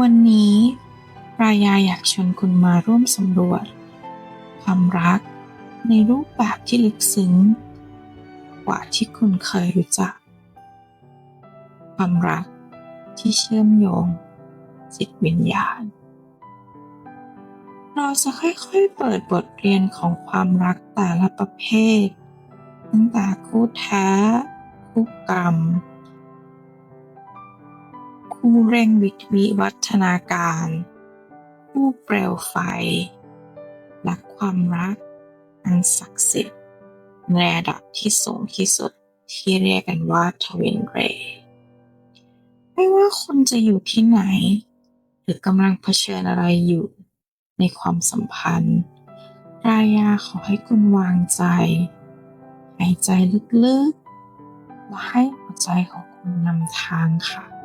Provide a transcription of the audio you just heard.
วันนี้รายาอยากชวนคุณมาร่วมสำรวจ ความรักในรูปแบบที่ลึกซึ้ง กว่าที่คุณเคยรู้จัก ความรักที่เชื่อมโยง จิตวิญญาณ เราจะค่อยๆเปิดบทเรียนของความรักแต่ละประเภท ตั้งแต่คู่แท้ คู่กรรม คู่เร่งวิวิวัฒนาการคู่เปลวไฟ และความรัก อันศักดิ์สิทธิ์ในระดับที่สูงที่สุดที่เรียกกันว่าทวินเรย์ไม่ว่าคุณจะอยู่ที่ไหน หรือกำลังเผชิญอะไรอยู่ ในความสัมพันธ์รายาขอให้คุณวางใจ หายใจลึกๆ และให้หัวใจของคุณนำทางค่ะ